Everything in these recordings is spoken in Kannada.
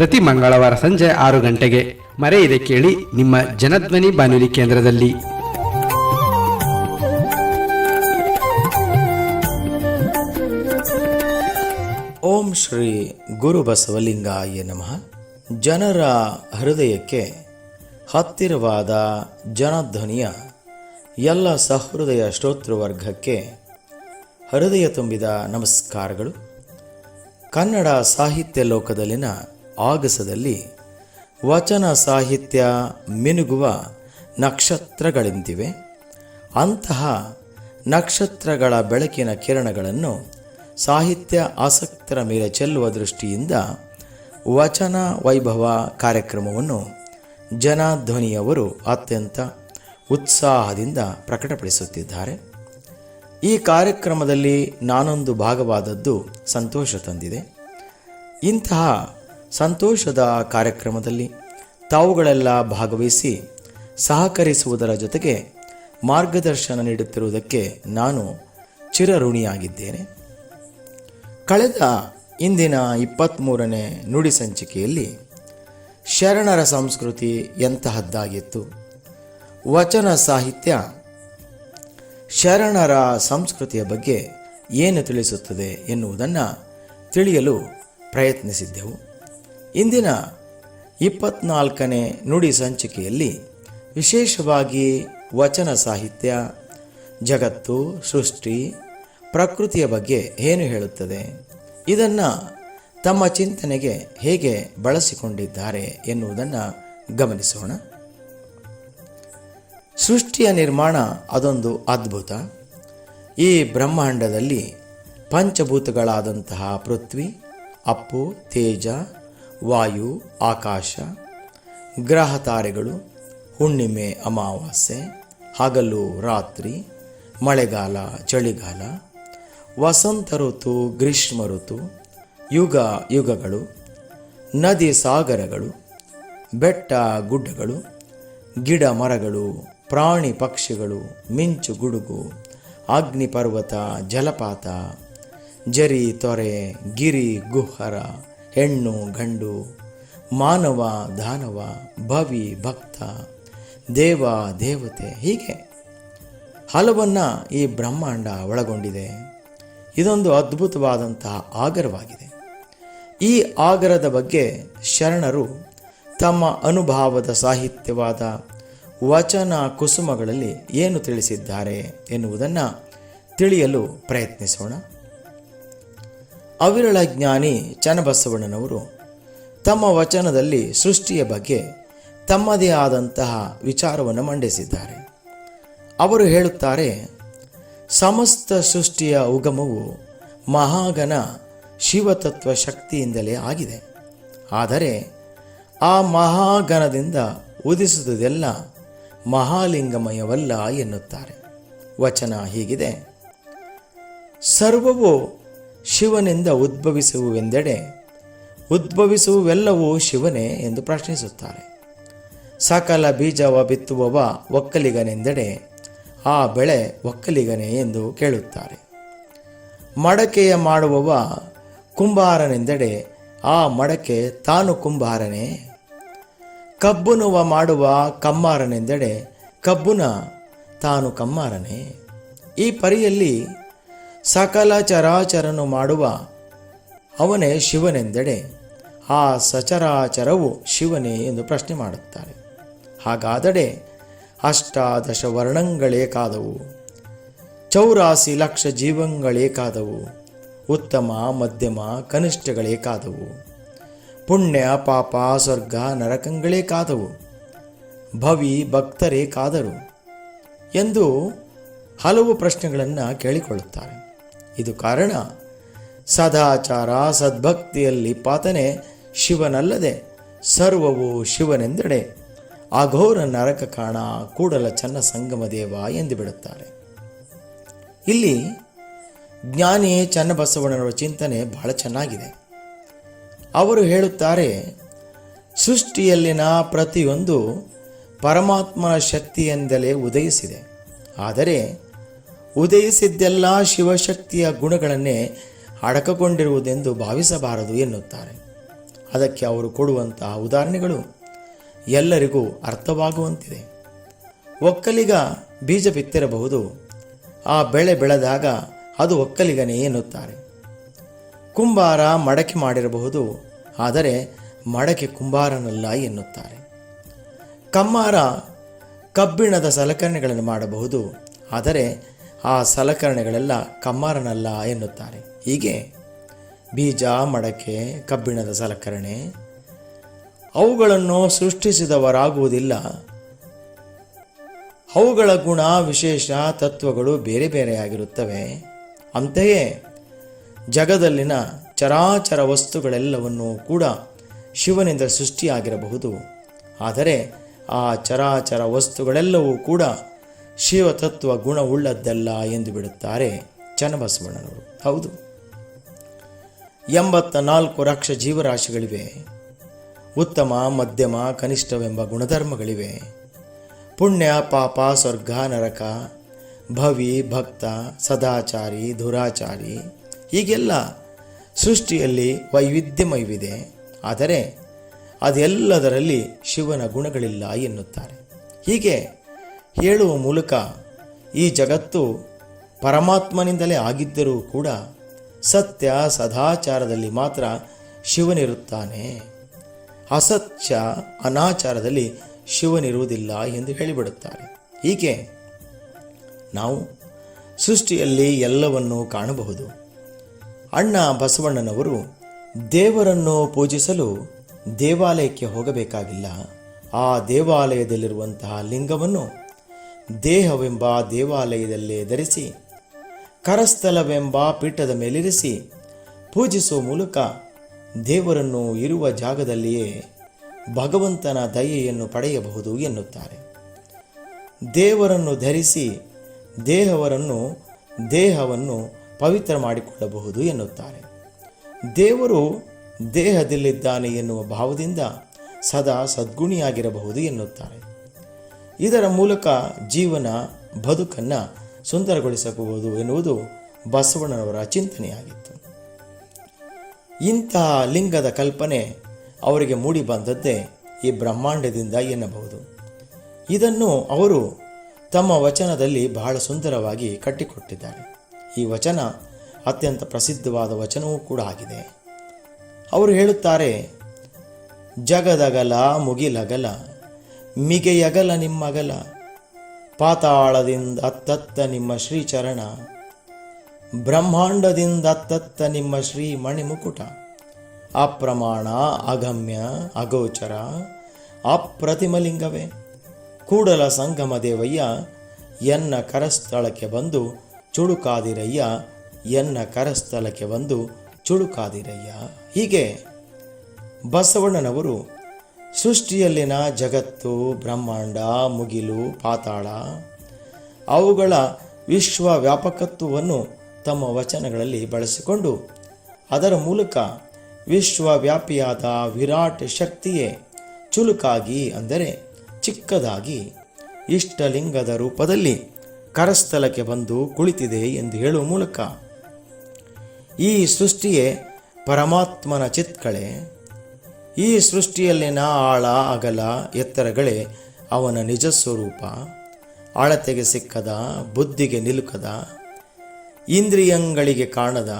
ಪ್ರತಿ ಮಂಗಳವಾರ ಸಂಜೆ ಆರು ಗಂಟೆಗೆ ಮರೆಯದೆ ಕೇಳಿ ನಿಮ್ಮ ಜನಧ್ವನಿ ಬಾನುಲಿ ಕೇಂದ್ರದಲ್ಲಿ. ಓಂ ಶ್ರೀ ಗುರು ಬಸವಲಿಂಗಾಯ ನಮಃ. ಜನರ ಹೃದಯಕ್ಕೆ ಹತ್ತಿರವಾದ ಜನಧ್ವನಿಯ ಎಲ್ಲ ಸಹೃದಯ ಶ್ರೋತೃವರ್ಗಕ್ಕೆ ಹೃದಯ ತುಂಬಿದ ನಮಸ್ಕಾರಗಳು. ಕನ್ನಡ ಸಾಹಿತ್ಯ ಲೋಕದಲ್ಲಿನ ಆಗಸದಲ್ಲಿ ವಚನ ಸಾಹಿತ್ಯ ಮಿನುಗುವ ನಕ್ಷತ್ರಗಳಿಂತಿವೆ. ಅಂತಹ ನಕ್ಷತ್ರಗಳ ಬೆಳಕಿನ ಕಿರಣಗಳನ್ನು ಸಾಹಿತ್ಯ ಆಸಕ್ತರ ಮೇಲೆ ಚೆಲ್ಲುವ ದೃಷ್ಟಿಯಿಂದ ವಚನ ವೈಭವ ಕಾರ್ಯಕ್ರಮವನ್ನು ಜನಾಧ್ವನಿಯವರು ಅತ್ಯಂತ ಉತ್ಸಾಹದಿಂದ ಪ್ರಕಟಪಡಿಸುತ್ತಿದ್ದಾರೆ. ಈ ಕಾರ್ಯಕ್ರಮದಲ್ಲಿ ನಾನೊಂದು ಭಾಗವಾದದ್ದು ಸಂತೋಷ ತಂದಿದೆ. ಇಂತಹ ಸಂತೋಷದ ಕಾರ್ಯಕ್ರಮದಲ್ಲಿ ತಾವುಗಳೆಲ್ಲ ಭಾಗವಹಿಸಿ ಸಹಕರಿಸುವುದರ ಜೊತೆಗೆ ಮಾರ್ಗದರ್ಶನ ನೀಡುತ್ತಿರುವುದಕ್ಕೆ ನಾನು ಚಿರಋಣಿಯಾಗಿದ್ದೇನೆ. ಕಳೆದ ಇಂದಿನ ಇಪ್ಪತ್ತ್ಮೂರನೇ ನುಡಿ ಸಂಚಿಕೆಯಲ್ಲಿ ಶರಣರ ಸಂಸ್ಕೃತಿ ಎಂತಹದ್ದಾಗಿತ್ತು. ವಚನ ಸಾಹಿತ್ಯ ಶರಣರ ಸಂಸ್ಕೃತಿಯ ಬಗ್ಗೆ ಏನು ತಿಳಿಸುತ್ತದೆ ಎನ್ನುವುದನ್ನು ತಿಳಿಯಲು ಪ್ರಯತ್ನಿಸಿದ್ದೆವು. ಇಂದಿನ ಇಪ್ಪತ್ನಾಲ್ಕನೇ ನುಡಿ ಸಂಚಿಕೆಯಲ್ಲಿ ವಿಶೇಷವಾಗಿ ವಚನ ಸಾಹಿತ್ಯ, ಜಗತ್ತು, ಸೃಷ್ಟಿ, ಪ್ರಕೃತಿಯ ಬಗ್ಗೆ ಏನು ಹೇಳುತ್ತದೆ, ಇದನ್ನು ತಮ್ಮ ಚಿಂತನೆಗೆ ಹೇಗೆ ಬಳಸಿಕೊಂಡಿದ್ದಾರೆ ಎನ್ನುವುದನ್ನು ಗಮನಿಸೋಣ. ಸೃಷ್ಟಿಯ ನಿರ್ಮಾಣ ಅದೊಂದು ಅದ್ಭುತ. ಈ ಬ್ರಹ್ಮಾಂಡದಲ್ಲಿ ಪಂಚಭೂತಗಳಾದಂತಹ ಪೃಥ್ವಿ, ಅಪ್ಪು, ತೇಜ ವಾಯು, ಆಕಾಶ, ಗ್ರಹ ತಾರೆಗಳು, ಹುಣ್ಣಿಮೆ, ಅಮಾವಾಸ್ಯೆ, ಹಗಲು, ರಾತ್ರಿ, ಮಳೆಗಾಲ, ಚಳಿಗಾಲ, ವಸಂತ ಋತು, ಗ್ರೀಷ್ಮ ಋತು, ಯುಗ ಯುಗಗಳು, ನದಿ ಸಾಗರಗಳು, ಬೆಟ್ಟ ಗುಡ್ಡಗಳು, ಗಿಡ ಮರಗಳು, ಪ್ರಾಣಿ ಪಕ್ಷಿಗಳು, ಮಿಂಚು ಗುಡುಗು ಅಗ್ನಿ ಪರ್ವತ ಜಲಪಾತ, ಜರಿ, ತೊರೆ, ಗಿರಿ, ಗುಹರ ಹೆಣ್ಣು, ಗಂಡು, ಮಾನವ, ದಾನವ, ಭವಿ, ಭಕ್ತ, ದೇವ, ದೇವತೆ, ಹೀಗೆ ಹಲವನ್ನ ಈ ಬ್ರಹ್ಮಾಂಡ ಒಳಗೊಂಡಿದೆ. ಇದೊಂದು ಅದ್ಭುತವಾದಂತಹ ಆಗರವಾಗಿದೆ. ಈ ಆಗರದ ಬಗ್ಗೆ ಶರಣರು ತಮ್ಮ ಅನುಭಾವದ ಸಾಹಿತ್ಯವಾದ ವಚನ ಕುಸುಮಗಳಲ್ಲಿ ಏನು ತಿಳಿಸಿದ್ದಾರೆ ಎನ್ನುವುದನ್ನು ತಿಳಿಯಲು ಪ್ರಯತ್ನಿಸೋಣ. ಅವಿರಳ ಜ್ಞಾನಿ ಚನ್ನಬಸವಣ್ಣನವರು ತಮ್ಮ ವಚನದಲ್ಲಿ ಸೃಷ್ಟಿಯ ಬಗ್ಗೆ ತಮ್ಮದೇ ಆದಂತಹ ವಿಚಾರವನ್ನು ಮಂಡಿಸಿದ್ದಾರೆ. ಅವರು ಹೇಳುತ್ತಾರೆ, ಸಮಸ್ತ ಸೃಷ್ಟಿಯ ಉಗಮವು ಮಹಾಗನ ಶಿವತತ್ವ ಶಕ್ತಿಯಿಂದಲೇ ಆಗಿದೆ. ಆದರೆ ಆ ಮಹಾಗಣದಿಂದ ಉದಿಸುವುದೆಲ್ಲ ಮಹಾಲಿಂಗಮಯವಲ್ಲ ಎನ್ನುತ್ತಾರೆ. ವಚನ ಹೀಗಿದೆ, ಸರ್ವವು ಶಿವನಿಂದ ಉದ್ಭವಿಸುವುವೆಂದೆಡೆ ಉದ್ಭವಿಸುವೆಲ್ಲವೂ ಶಿವನೇ ಎಂದು ಪ್ರಶ್ನಿಸುತ್ತಾರೆ ಸಕಲ ಬೀಜವ ಬಿತ್ತುವವ ಒಕ್ಕಲಿಗನೆಂದೆಡೆ, ಆ ಬೆಳೆ ಒಕ್ಕಲಿಗನೇ ಎಂದು ಕೇಳುತ್ತಾರೆ. ಮಡಕೆಯ ಮಾಡುವವ ಕುಂಬಾರನೆಂದೆಡೆ, ಆ ಮಡಕೆ ತಾನು ಕುಂಬಾರನೇ. ಕಬ್ಬುನುವ ಮಾಡುವ ಕಮ್ಮಾರನೆಂದೆಡೆ, ಕಬ್ಬುನ ತಾನು ಕಮ್ಮಾರನೇ. ಈ ಪರಿಯಲ್ಲಿ ಸಕಲ ಚರಾಚರನು ಮಾಡುವ ಅವನೇ ಶಿವನೆಂದೆಡೆ. ಆ ಸಚರಾಚರವು ಶಿವನೇ ಎಂದು ಪ್ರಶ್ನೆ ಮಾಡುತ್ತಾರೆ. ಹಾಗಾದಡೆ ಅಷ್ಟಾದಶ ವರ್ಣಗಳೇ ಕಾದವು ಚೌರಾಸಿ ಲಕ್ಷ ಜೀವಂಗಳೇಕಾದವು ಉತ್ತಮ, ಮಧ್ಯಮ, ಕನಿಷ್ಠಗಳೇಕಾದವು? ಪುಣ್ಯ, ಪಾಪ, ಸ್ವರ್ಗ ನರಕಗಳೇ ಕಾದವು ಭವಿ ಭಕ್ತರೇ ಕಾದರು ಎಂದು ಹಲವು ಪ್ರಶ್ನೆಗಳನ್ನು ಕೇಳಿಕೊಳ್ಳುತ್ತಾರೆ. ಇದು ಕಾರಣ. ಸದಾಚಾರ ಸದ್ಭಕ್ತಿಯಲ್ಲಿ ಪಾತನೆ ಶಿವನಲ್ಲದೆ, ಸರ್ವವು ಶಿವನೆಂದೆಡೆ. ಅಘೋರ ನರಕ ಕಾಣ ಕೂಡಲ ಚನ್ನ ಸಂಗಮ ದೇವ ಎಂದು ಬಿಡುತ್ತಾರೆ. ಇಲ್ಲಿ ಜ್ಞಾನಿ ಚನ್ನಬಸವಣ್ಣನವರ ಚಿಂತನೆ ಬಹಳ ಚೆನ್ನಾಗಿದೆ. ಅವರು ಹೇಳುತ್ತಾರೆ, ಸೃಷ್ಟಿಯಲ್ಲಿನ ಪ್ರತಿಯೊಂದು ಪರಮಾತ್ಮನ ಶಕ್ತಿಯಿಂದಲೇ ಉದಯಿಸಿದೆ. ಆದರೆ ಉದಯಿಸಿದ್ದೆಲ್ಲ ಶಿವಶಕ್ತಿಯ ಗುಣಗಳನ್ನೇ ಅಡಕಗೊಂಡಿರುವುದೆಂದು ಭಾವಿಸಬಾರದು ಎನ್ನುತ್ತಾರೆ. ಅದಕ್ಕೆ ಅವರು ಕೊಡುವಂತಹ ಉದಾಹರಣೆಗಳು ಎಲ್ಲರಿಗೂ ಅರ್ಥವಾಗುವಂತಿದೆ. ಒಕ್ಕಲಿಗ ಬೀಜ ಬಿತ್ತಿರಬಹುದು ಆ ಬೆಳೆ ಬೆಳೆದಾಗ ಅದು ಒಕ್ಕಲಿಗನೇ ಎನ್ನುತ್ತಾರೆ. ಕುಂಬಾರ ಮಡಕೆ ಮಾಡಿರಬಹುದು. ಆದರೆ ಮಡಕೆ ಕುಂಬಾರನಲ್ಲ ಎನ್ನುತ್ತಾರೆ. ಕಮ್ಮಾರ ಕಬ್ಬಿಣದ ಸಲಕರಣೆಗಳನ್ನು ಮಾಡಬಹುದು. ಆದರೆ ಆ ಸಲಕರಣೆಗಳೆಲ್ಲ ಕಮ್ಮಾರನಲ್ಲ ಎನ್ನುತ್ತಾರೆ. ಹೀಗೆ ಬೀಜ, ಮಡಕೆ, ಕಬ್ಬಿಣದ ಸಲಕರಣೆ, ಅವುಗಳನ್ನು ಸೃಷ್ಟಿಸಿದವರಾಗುವುದಿಲ್ಲ. ಅವುಗಳ ಗುಣ, ವಿಶೇಷ, ತತ್ವಗಳು ಬೇರೆ ಬೇರೆಯಾಗಿರುತ್ತವೆ ಅಂತೆಯೇ ಜಗದಲ್ಲಿನ ಚರಾಚರ ವಸ್ತುಗಳೆಲ್ಲವನ್ನೂ ಕೂಡ ಶಿವನಿಂದ ಸೃಷ್ಟಿಯಾಗಿರಬಹುದು. ಆದರೆ ಆ ಚರಾಚರ ವಸ್ತುಗಳೆಲ್ಲವೂ ಕೂಡ ಶಿವತತ್ವ ಗುಣವುಳ್ಳದ್ದಲ್ಲ ಎಂದು ಬಿಡುತ್ತಾರೆ ಚನ್ನಬಸವಣ್ಣನವರು. ಹೌದು. ಎಂಬತ್ತ ನಾಲ್ಕು ಲಕ್ಷ ಜೀವರಾಶಿಗಳಿವೆ. ಉತ್ತಮ, ಮಧ್ಯಮ, ಕನಿಷ್ಠವೆಂಬ ಗುಣಧರ್ಮಗಳಿವೆ. ಪುಣ್ಯ, ಪಾಪ, ಸ್ವರ್ಗ, ನರಕ, ಭವಿ, ಭಕ್ತ, ಸದಾಚಾರಿ, ದುರಾಚಾರಿ, ಹೀಗೆಲ್ಲ ಸೃಷ್ಟಿಯಲ್ಲಿ ವೈವಿಧ್ಯಮಯವಿದೆ. ಆದರೆ ಅದೆಲ್ಲದರಲ್ಲಿ ಶಿವನ ಗುಣಗಳಿಲ್ಲ ಎನ್ನುತ್ತಾರೆ. ಹೀಗೆ ಹೇಳುವ ಮೂಲಕ ಈ ಜಗತ್ತು ಪರಮಾತ್ಮನಿಂದಲೇ ಆಗಿದ್ದರೂ ಕೂಡ ಸತ್ಯ ಸದಾಚಾರದಲ್ಲಿ ಮಾತ್ರ ಶಿವನಿರುತ್ತಾನೆ. ಅಸತ್ಯ ಅನಾಚಾರದಲ್ಲಿ ಶಿವನಿರುವುದಿಲ್ಲ ಎಂದು ಹೇಳಿಬಿಡುತ್ತಾರೆ. ಹೀಗೆ ನಾವು ಸೃಷ್ಟಿಯಲ್ಲಿ ಎಲ್ಲವನ್ನೂ ಕಾಣಬಹುದು. ಅಣ್ಣ ಬಸವಣ್ಣನವರು ದೇವರನ್ನು ಪೂಜಿಸಲು ದೇವಾಲಯಕ್ಕೆ ಹೋಗಬೇಕಾಗಿಲ್ಲ. ಆ ದೇವಾಲಯದಲ್ಲಿರುವಂತಹ ಲಿಂಗವನ್ನು ದೇಹವೆಂಬ ದೇವಾಲಯದಲ್ಲೇ ಧರಿಸಿ, ಕರಸ್ಥಲವೆಂಬ ಪೀಠದ ಮೇಲಿರಿಸಿ ಪೂಜಿಸುವ ಮೂಲಕ ದೇವರನ್ನು ಇರುವ ಜಾಗದಲ್ಲಿಯೇ ಭಗವಂತನ ದಯೆಯನ್ನು ಪಡೆಯಬಹುದು ಎನ್ನುತ್ತಾರೆ. ದೇವರನ್ನು ಧರಿಸಿ ದೇಹವರನ್ನು, ದೇಹವನ್ನು ಪವಿತ್ರ ಮಾಡಿಕೊಳ್ಳಬಹುದು ಎನ್ನುತ್ತಾರೆ. ದೇವರು ದೇಹದಲ್ಲಿದ್ದಾನೆ ಎನ್ನುವ ಭಾವದಿಂದ ಸದಾ ಸದ್ಗುಣಿಯಾಗಿರಬಹುದು ಎನ್ನುತ್ತಾರೆ. ಇದರ ಮೂಲಕ ಜೀವನ ಬದುಕನ್ನು ಸುಂದರಗೊಳಿಸಬಹುದು ಎನ್ನುವುದು ಬಸವಣ್ಣನವರ ಚಿಂತನೆಯಾಗಿತ್ತು. ಇಂತಹ ಲಿಂಗದ ಕಲ್ಪನೆ ಅವರಿಗೆ ಮೂಡಿ ಬಂದದ್ದೇ ಈ ಬ್ರಹ್ಮಾಂಡದಿಂದ ಎನ್ನಬಹುದು. ಇದನ್ನು ಅವರು ತಮ್ಮ ವಚನದಲ್ಲಿ ಬಹಳ ಸುಂದರವಾಗಿ ಕಟ್ಟಿಕೊಟ್ಟಿದ್ದಾರೆ. ಈ ವಚನ ಅತ್ಯಂತ ಪ್ರಸಿದ್ಧವಾದ ವಚನವೂ ಕೂಡ ಆಗಿದೆ. ಅವರು ಹೇಳುತ್ತಾರೆ, ಜಗದಗಲ ಮುಗಿಲಗಲ ಮಿಗೆಯಗಲ ನಿಮ್ಮಗಲ, ಪಾತಾಳದಿಂದ ಅತ್ತತ್ತ ನಿಮ್ಮ ಶ್ರೀಚರಣ, ಬ್ರಹ್ಮಾಂಡದಿಂದ ಅತ್ತತ್ತ ನಿಮ್ಮ ಶ್ರೀ ಮಣಿಮುಕುಟ. ಅಪ್ರಮಾಣ, ಅಗಮ್ಯ, ಅಗೋಚರ, ಅಪ್ರತಿಮಲಿಂಗವೇ. ಕೂಡಲ ಸಂಗಮ ದೇವಯ್ಯ, ಎನ್ನ ಕರಸ್ಥಳಕ್ಕೆ ಬಂದು ಚುಳುಕಾದಿರಯ್ಯ, ಎನ್ನ ಕರಸ್ಥಳಕ್ಕೆ ಬಂದು ಚುಳುಕಾದಿರಯ್ಯ. ಹೀಗೆ ಬಸವಣ್ಣನವರು ಸೃಷ್ಟಿಯಲ್ಲಿನ ಜಗತ್ತು, ಬ್ರಹ್ಮಾಂಡ, ಮುಗಿಲು, ಪಾತಾಳ, ಅವುಗಳ ವಿಶ್ವ ವ್ಯಾಪಕತ್ವವನ್ನು ತಮ್ಮ ವಚನಗಳಲ್ಲಿ ಬಳಸಿಕೊಂಡು, ಅದರ ಮೂಲಕ ವಿಶ್ವವ್ಯಾಪಿಯಾದ ವಿರಾಟ್ ಶಕ್ತಿಯೇ ಚುಲುಕಾಗಿ ಅಂದರೆ ಚಿಕ್ಕದಾಗಿ ಇಷ್ಟಲಿಂಗದ ರೂಪದಲ್ಲಿ ಕರಸ್ಥಲಕ್ಕೆ ಬಂದು ಕುಳಿತಿದೆ ಎಂದು ಹೇಳುವ ಮೂಲಕ, ಈ ಸೃಷ್ಟಿಯೇ ಪರಮಾತ್ಮನ ಚಿತ್ಕಳೆ. ಈ ಸೃಷ್ಟಿಯಲ್ಲಿನ ಆಳ, ಅಗಲ, ಎತ್ತರಗಳೇ ಅವನ ನಿಜ ಸ್ವರೂಪ. ಅಳತೆಗೆ ಸಿಕ್ಕದ, ಬುದ್ಧಿಗೆ ನಿಲುಕದ, ಇಂದ್ರಿಯಂಗಳಿಗೆ ಕಾಣದ,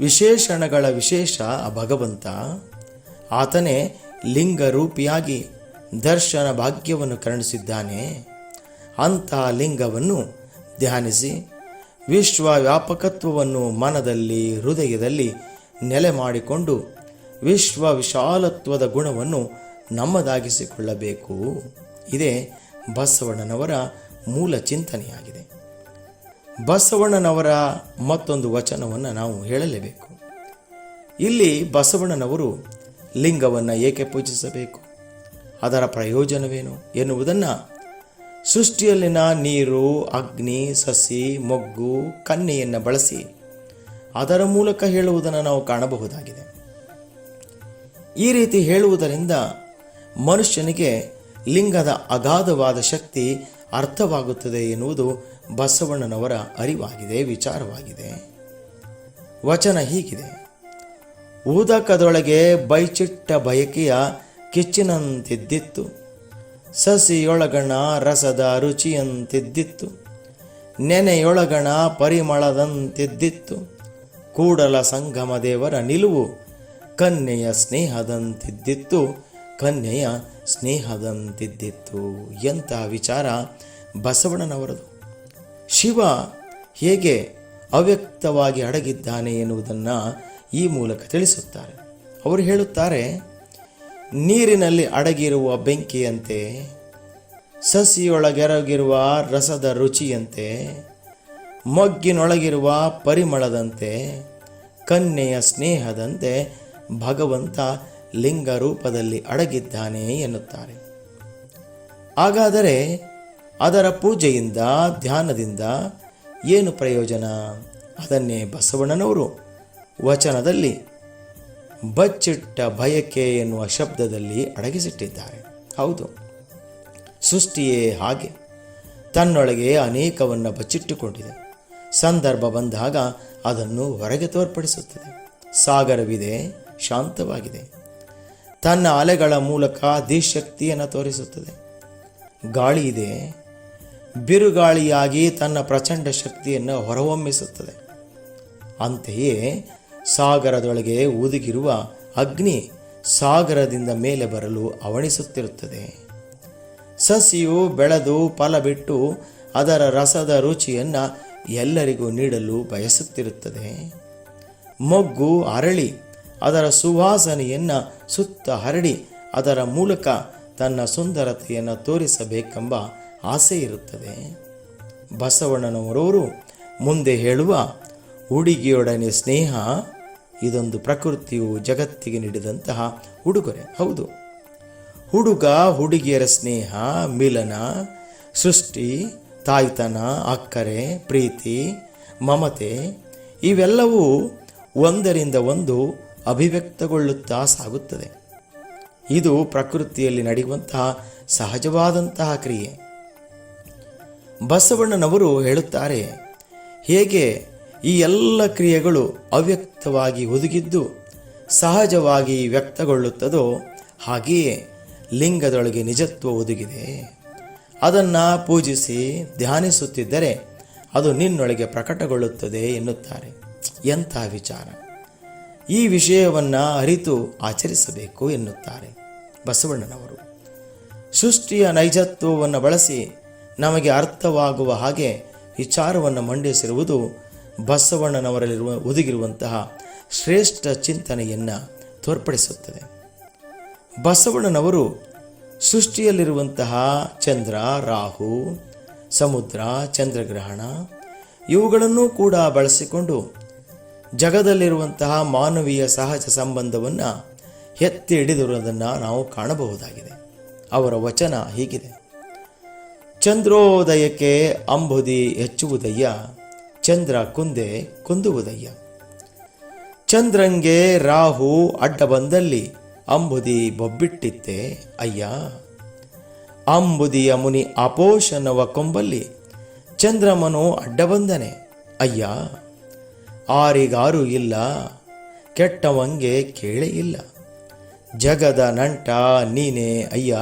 ವಿಶೇಷಣಗಳ ವಿಶೇಷ ಭಗವಂತ ಆತನೇ ಲಿಂಗ ರೂಪಿಯಾಗಿ ದರ್ಶನ ಭಾಗ್ಯವನ್ನು ಕರುಣಿಸಿದ್ದಾನೆ. ಅಂತಹ ಲಿಂಗವನ್ನು ಧ್ಯಾನಿಸಿ ವಿಶ್ವ ವ್ಯಾಪಕತ್ವವನ್ನು ಮನದಲ್ಲಿ, ಹೃದಯದಲ್ಲಿ ನೆಲೆ ಮಾಡಿಕೊಂಡು ವಿಶ್ವ ವಿಶಾಲತ್ವದ ಗುಣವನ್ನು ನಮ್ಮದಾಗಿಸಿಕೊಳ್ಳಬೇಕು. ಇದೇ ಬಸವಣ್ಣನವರ ಮೂಲ ಚಿಂತನೆಯಾಗಿದೆ. ಬಸವಣ್ಣನವರ ಮತ್ತೊಂದು ವಚನವನ್ನು ನಾವು ಹೇಳಲೇಬೇಕು. ಇಲ್ಲಿ ಬಸವಣ್ಣನವರು ಲಿಂಗವನ್ನು ಏಕೆ ಪೂಜಿಸಬೇಕು? ಅದರ ಪ್ರಯೋಜನವೇನು ಎನ್ನುವುದನ್ನು ಸೃಷ್ಟಿಯಲ್ಲಿನ ನೀರು, ಅಗ್ನಿ, ಸಸಿ, ಮೊಗ್ಗು ಕನ್ನೆಯನ್ನು ಬಳಸಿ ಅದರ ಮೂಲಕ ಹೇಳುವುದನ್ನು ನಾವು ಕಾಣಬಹುದಾಗಿದೆ. ಈ ರೀತಿ ಹೇಳುವುದರಿಂದ ಮನುಷ್ಯನಿಗೆ ಲಿಂಗದ ಅಗಾಧವಾದ ಶಕ್ತಿ ಅರ್ಥವಾಗುತ್ತದೆ ಎನ್ನುವುದು ಬಸವಣ್ಣನವರ ಅರಿವಾಗಿದೆ, ವಿಚಾರವಾಗಿದೆ. ವಚನ ಹೀಗಿದೆ. ಊದಕದೊಳಗೆ ಬೈಚಿಟ್ಟ ಬಯಕೆಯ ಕಿಚ್ಚಿನಂತಿದ್ದಿತ್ತು. ಸಸಿಯೊಳಗಣ ರಸದ ರುಚಿಯಂತಿದ್ದಿತ್ತು. ನೆನೆಯೊಳಗಣ ಪರಿಮಳದಂತಿದ್ದಿತ್ತು. ಕೂಡಲ ಸಂಗಮ ದೇವರ ನಿಲುವು ಕನ್ಯೆಯ ಸ್ನೇಹದಂತಿದ್ದಿತ್ತು ಕನ್ಯೆಯ ಸ್ನೇಹದಂತಿದ್ದಿತ್ತು ಎಂಥ ವಿಚಾರ ಬಸವಣ್ಣನವರದು. ಶಿವ ಹೇಗೆ ಅವ್ಯಕ್ತವಾಗಿ ಅಡಗಿದ್ದಾನೆ ಎನ್ನುವುದನ್ನು ಈ ಮೂಲಕ ತಿಳಿಸುತ್ತಾರೆ. ಅವರು ಹೇಳುತ್ತಾರೆ, ನೀರಿನಲ್ಲಿ ಅಡಗಿರುವ ಬೆಂಕಿಯಂತೆ, ಸಸಿಯೊಳಗೆರಗಿರುವ ರಸದ ರುಚಿಯಂತೆ, ಮೊಗ್ಗಿನೊಳಗಿರುವ ಪರಿಮಳದಂತೆ, ಕನ್ಯೆಯ ಸ್ನೇಹದಂತೆ ಭಗವಂತ ಲಿಂಗ ರೂಪದಲ್ಲಿ ಅಡಗಿದ್ದಾನೆ ಎನ್ನುತ್ತಾರೆ. ಹಾಗಾದರೆ ಅದರ ಪೂಜೆಯಿಂದ, ಧ್ಯಾನದಿಂದ ಏನು ಪ್ರಯೋಜನ? ಅದನ್ನೇ ಬಸವಣ್ಣನವರು ವಚನದಲ್ಲಿ ಬಚ್ಚಿಟ್ಟ ಬಯಕೆ ಎನ್ನುವ ಶಬ್ದದಲ್ಲಿ ಅಡಗಿಸಿಟ್ಟಿದ್ದಾರೆ. ಹೌದು, ಸೃಷ್ಟಿಯೇ ಹಾಗೆ. ತನ್ನೊಳಗೆ ಅನೇಕವನ್ನು ಬಚ್ಚಿಟ್ಟುಕೊಂಡಿದೆ. ಸಂದರ್ಭ ಬಂದಾಗ ಅದನ್ನು ಹೊರಗೆ ತೋರ್ಪಡಿಸುತ್ತದೆ. ಸಾಗರವಿದೆ ಶಾಂತವಾಗಿದೆ. ತನ್ನ ಅಲೆಗಳ ಮೂಲಕ ದಿಶಕ್ತಿಯನ್ನು ತೋರಿಸುತ್ತದೆ. ಗಾಳಿ ಇದೆ. ಬಿರುಗಾಳಿಯಾಗಿ ತನ್ನ ಪ್ರಚಂಡ ಶಕ್ತಿಯನ್ನು ಹೊರಹೊಮ್ಮಿಸುತ್ತದೆ. ಅಂತೆಯೇ ಸಾಗರದೊಳಗೆ ಉದುಗಿರುವ ಅಗ್ನಿ ಸಾಗರದಿಂದ ಮೇಲೆ ಬರಲು ಅವಣಿಸುತ್ತಿರುತ್ತದೆ. ಸಸಿಯು ಬೆಳೆದು ಫಲ ಬಿಟ್ಟು ಅದರ ರಸದ ರುಚಿಯನ್ನು ಎಲ್ಲರಿಗೂ ನೀಡಲು ಬಯಸುತ್ತಿರುತ್ತದೆ. ಮೊಗ್ಗು ಅರಳಿ ಅದರ ಸುವಾಸನೆಯನ್ನು ಸುತ್ತ ಹರಡಿ ಅದರ ಮೂಲಕ ತನ್ನ ಸುಂದರತೆಯನ್ನು ತೋರಿಸಬೇಕೆಂಬ ಆಸೆ ಇರುತ್ತದೆ. ಬಸವಣ್ಣನವರವರು ಮುಂದೆ ಹೇಳುವ ಹುಡುಗಿಯೊಡನೆ ಸ್ನೇಹ, ಇದೊಂದು ಪ್ರಕೃತಿಯು ಜಗತ್ತಿಗೆ ನೀಡಿದಂತಹ ಉಡುಗೊರೆ ಹೌದು. ಹುಡುಗ ಹುಡುಗಿಯರ ಸ್ನೇಹ, ಮಿಲನ, ಸೃಷ್ಟಿ, ತಾಯ್ತನ, ಅಕ್ಕರೆ, ಪ್ರೀತಿ, ಮಮತೆ, ಇವೆಲ್ಲವೂ ಒಂದರಿಂದ ಒಂದು ಅಭಿವ್ಯಕ್ತಗೊಳ್ಳುತ್ತಾ ಸಾಗುತ್ತದೆ. ಇದು ಪ್ರಕೃತಿಯಲ್ಲಿ ನಡೆಯುವಂತಹ ಸಹಜವಾದಂತಹ ಕ್ರಿಯೆ. ಬಸವಣ್ಣನವರು ಹೇಳುತ್ತಾರೆ, ಹೇಗೆ ಈ ಎಲ್ಲ ಕ್ರಿಯೆಗಳು ಅವ್ಯಕ್ತವಾಗಿ ಒದಗಿದ್ದು ಸಹಜವಾಗಿ ವ್ಯಕ್ತಗೊಳ್ಳುತ್ತದೋ ಹಾಗೆಯೇ ಲಿಂಗದೊಳಗೆ ನಿಜತ್ವ ಒದಗಿದೆ ಅದನ್ನು ಪೂಜಿಸಿ ಧ್ಯಾನಿಸುತ್ತಿದ್ದರೆ ಅದು ನಿನ್ನೊಳಗೆ ಪ್ರಕಟಗೊಳ್ಳುತ್ತದೆ ಎನ್ನುತ್ತಾರೆ. ಎಂಥ ವಿಚಾರ. ಈ ವಿಷಯವನ್ನು ಅರಿತು ಆಚರಿಸಬೇಕು ಎನ್ನುತ್ತಾರೆ ಬಸವಣ್ಣನವರು. ಸೃಷ್ಟಿಯ ನೈಜತ್ವವನ್ನು ಬಳಸಿ ನಮಗೆ ಅರ್ಥವಾಗುವ ಹಾಗೆ ವಿಚಾರವನ್ನು ಮಂಡಿಸಿರುವುದು ಬಸವಣ್ಣನವರಲ್ಲಿರುವ ಒದಗಿರುವಂತಹ ಶ್ರೇಷ್ಠ ಚಿಂತನೆಯನ್ನು ತೋರ್ಪಡಿಸುತ್ತದೆ. ಬಸವಣ್ಣನವರು ಸೃಷ್ಟಿಯಲ್ಲಿರುವಂತಹ ಚಂದ್ರ, ರಾಹು, ಸಮುದ್ರ, ಚಂದ್ರಗ್ರಹಣ ಇವುಗಳನ್ನು ಕೂಡ ಬಳಸಿಕೊಂಡು ಜಗದಲ್ಲಿರುವಂತಹ ಮಾನವೀಯ ಸಹಜ ಸಂಬಂಧವನ್ನು ಎತ್ತಿ ಹಿಡಿದಿರುವುದನ್ನು ನಾವು ಕಾಣಬಹುದಾಗಿದೆ. ಅವರ ವಚನ ಹೀಗಿದೆ. ಚಂದ್ರೋದಯಕ್ಕೆ ಅಂಬುದಿ ಹೆಚ್ಚುವುದಯ್ಯ, ಚಂದ್ರ ಕುಂದೆ ಕುಂದುವುದಯ್ಯ. ಚಂದ್ರಂಗೆ ರಾಹು ಅಡ್ಡ ಬಂದಲ್ಲಿ ಅಂಬುದಿ ಬೊಬ್ಬಿಟ್ಟಿತ್ತೆ ಅಯ್ಯ. ಅಂಬುದಿಯ ಮುನಿ ಅಪೋಷನವ ಕೊಂಬಲ್ಲಿ ಚಂದ್ರಮನು ಅಡ್ಡ ಬಂದನೆ ಅಯ್ಯ. ಆರಿಗಾರು ಇಲ್ಲ, ಕೆಟ್ಟವಂಗೆ ಕೇಳೇ ಇಲ್ಲ. ಜಗದ ನಂಟ ನೀನೇ ಅಯ್ಯ,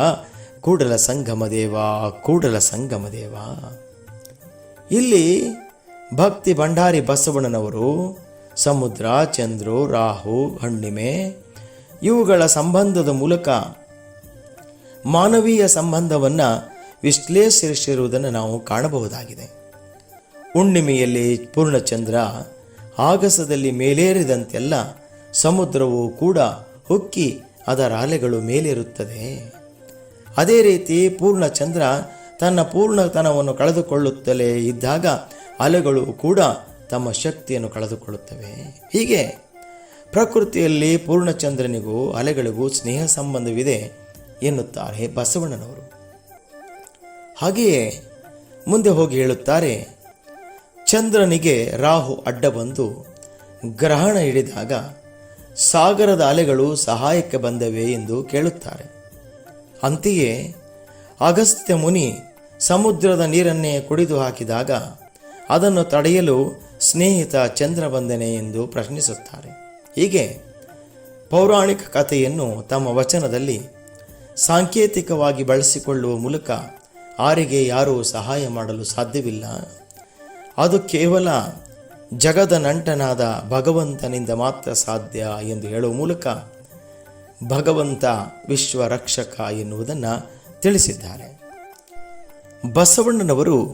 ಕೂಡಲ ಸಂಗಮ ದೇವ, ಕೂಡಲ ಸಂಗಮ ದೇವ. ಇಲ್ಲಿ ಭಕ್ತಿ ಭಂಡಾರಿ ಬಸವಣ್ಣನವರು, ಸಮುದ್ರ, ಚಂದ್ರು, ರಾಹು, ಹಣ್ಣಿಮೆ, ಇವುಗಳ ಸಂಬಂಧದ ಮೂಲಕ ಮಾನವೀಯ ಸಂಬಂಧವನ್ನು ವಿಶ್ಲೇಷಿಸಿರುವುದನ್ನು ನಾವು ಕಾಣಬಹುದಾಗಿದೆ. ಹುಣ್ಣಿಮೆಯಲ್ಲಿ ಪೂರ್ಣಚಂದ್ರ ಆಗಸದಲ್ಲಿ ಮೇಲೇರಿದಂತೆಲ್ಲ ಸಮುದ್ರವು ಕೂಡ ಹುಕ್ಕಿ ಅದರ ಅಲೆಗಳು ಮೇಲೇರುತ್ತದೆ. ಅದೇ ರೀತಿ ಪೂರ್ಣಚಂದ್ರ ತನ್ನ ಪೂರ್ಣತನವನ್ನು ಕಳೆದುಕೊಳ್ಳುತ್ತಲೇ ಇದ್ದಾಗ ಅಲೆಗಳು ಕೂಡ ತಮ್ಮ ಶಕ್ತಿಯನ್ನು ಕಳೆದುಕೊಳ್ಳುತ್ತವೆ. ಹೀಗೆ ಪ್ರಕೃತಿಯಲ್ಲಿ ಪೂರ್ಣಚಂದ್ರನಿಗೂ ಅಲೆಗಳಿಗೂ ಸ್ನೇಹ ಸಂಬಂಧವಿದೆ ಎನ್ನುತ್ತಾರೆ ಬಸವಣ್ಣನವರು. ಹಾಗೆಯೇ ಮುಂದೆ ಹೋಗಿ ಹೇಳುತ್ತಾರೆ ಚಂದ್ರನಿಗೆ ರಾಹು ಅಡ್ಡ ಬಂದು ಗ್ರಹಣ ಹಿಡಿದಾಗ ಸಾಗರದ ಅಲೆಗಳು ಸಹಾಯಕ್ಕೆ ಬಂದವೆ ಎಂದು ಕೇಳುತ್ತಾರೆ. ಅಂತೆಯೇ ಅಗಸ್ತ್ಯ ಮುನಿ ಸಮುದ್ರದ ನೀರನ್ನೇ ಕುಡಿದು ಹಾಕಿದಾಗ ಅದನ್ನು ತಡೆಯಲು ಸ್ನೇಹಿತ ಚಂದ್ರ ಬಂದನೆ ಎಂದು ಪ್ರಶ್ನಿಸುತ್ತಾರೆ. ಹೀಗೆ ಪೌರಾಣಿಕ ಕಥೆಯನ್ನು ತಮ್ಮ ವಚನದಲ್ಲಿ ಸಾಂಕೇತಿಕವಾಗಿ ಬಳಸಿಕೊಳ್ಳುವ ಮೂಲಕ ಆರಿಗೆ ಯಾರೂ ಸಹಾಯ ಮಾಡಲು ಸಾಧ್ಯವಿಲ್ಲ ಅದು ಕೇವಲ ಜಗದ ನಂಟನಾದ ಭಗವಂತನಿಂದ ಮಾತ್ರ ಸಾಧ್ಯ ಎಂದು ಹೇಳುವ ಮೂಲಕ ಭಗವಂತ ವಿಶ್ವ ರಕ್ಷಕ ಎನ್ನುವುದನ್ನು ತಿಳಿಸಿದ್ದಾರೆ. ಬಸವಣ್ಣನವರು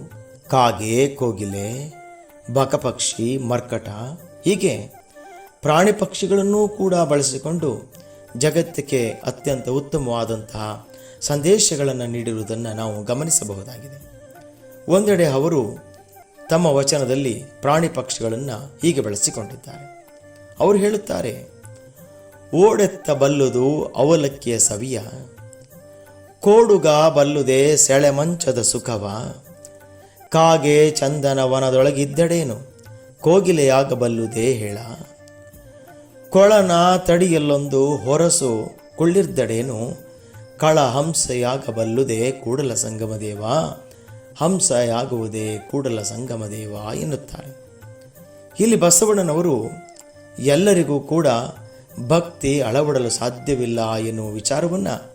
ಕಾಗೆ, ಕೋಗಿಲೆ, ಬಕಪಕ್ಷಿ, ಮರ್ಕಟ ಹೀಗೆ ಪ್ರಾಣಿ ಪಕ್ಷಿಗಳನ್ನೂ ಕೂಡ ಬಳಸಿಕೊಂಡು ಜಗತ್ತಿಗೆ ಅತ್ಯಂತ ಉತ್ತಮವಾದಂತಹ ಸಂದೇಶಗಳನ್ನು ನೀಡಿರುವುದನ್ನು ನಾವು ಗಮನಿಸಬಹುದಾಗಿದೆ. ಒಂದೆಡೆ ಅವರು ತಮ್ಮ ವಚನದಲ್ಲಿ ಪ್ರಾಣಿ ಪಕ್ಷಿಗಳನ್ನು ಹೀಗೆ ಬಳಸಿಕೊಂಡಿದ್ದಾರೆ. ಅವರು ಹೇಳುತ್ತಾರೆ, ಓಡೆತ್ತ ಬಲ್ಲುದು ಅವಲಕ್ಕಿಯ ಸವಿಯ, ಕೋಡುಗ ಬಲ್ಲುದೆ ಸೆಳೆಮಂಚದ ಸುಖವ, ಕಾಗೆ ಚಂದನ ವನದೊಳಗಿದ್ದಡೇನು ಕೋಗಿಲೆಯಾಗಬಲ್ಲುದೇ ಹೇಳ, ಕೊಳನ ತಡಿಯಲ್ಲೊಂದು ಹೊರಸು ಕುಳ್ಳಿರ್ದಡೇನು ಕಳ ಹಂಸೆಯಾಗಬಲ್ಲುದೇ ಕೂಡಲ ಸಂಗಮ ದೇವ ಹಂಸಯಾಗುವುದೇ ಕೂಡಲ ಸಂಗಮ ದೇವ ಎನ್ನುತ್ತಾರೆ. ಇಲ್ಲಿ ಬಸವಣ್ಣನವರು ಎಲ್ಲರಿಗೂ ಕೂಡ ಭಕ್ತಿ ಅಳವಡಲು ಸಾಧ್ಯವಿಲ್ಲ ಎನ್ನುವ ವಿಚಾರವನ್ನು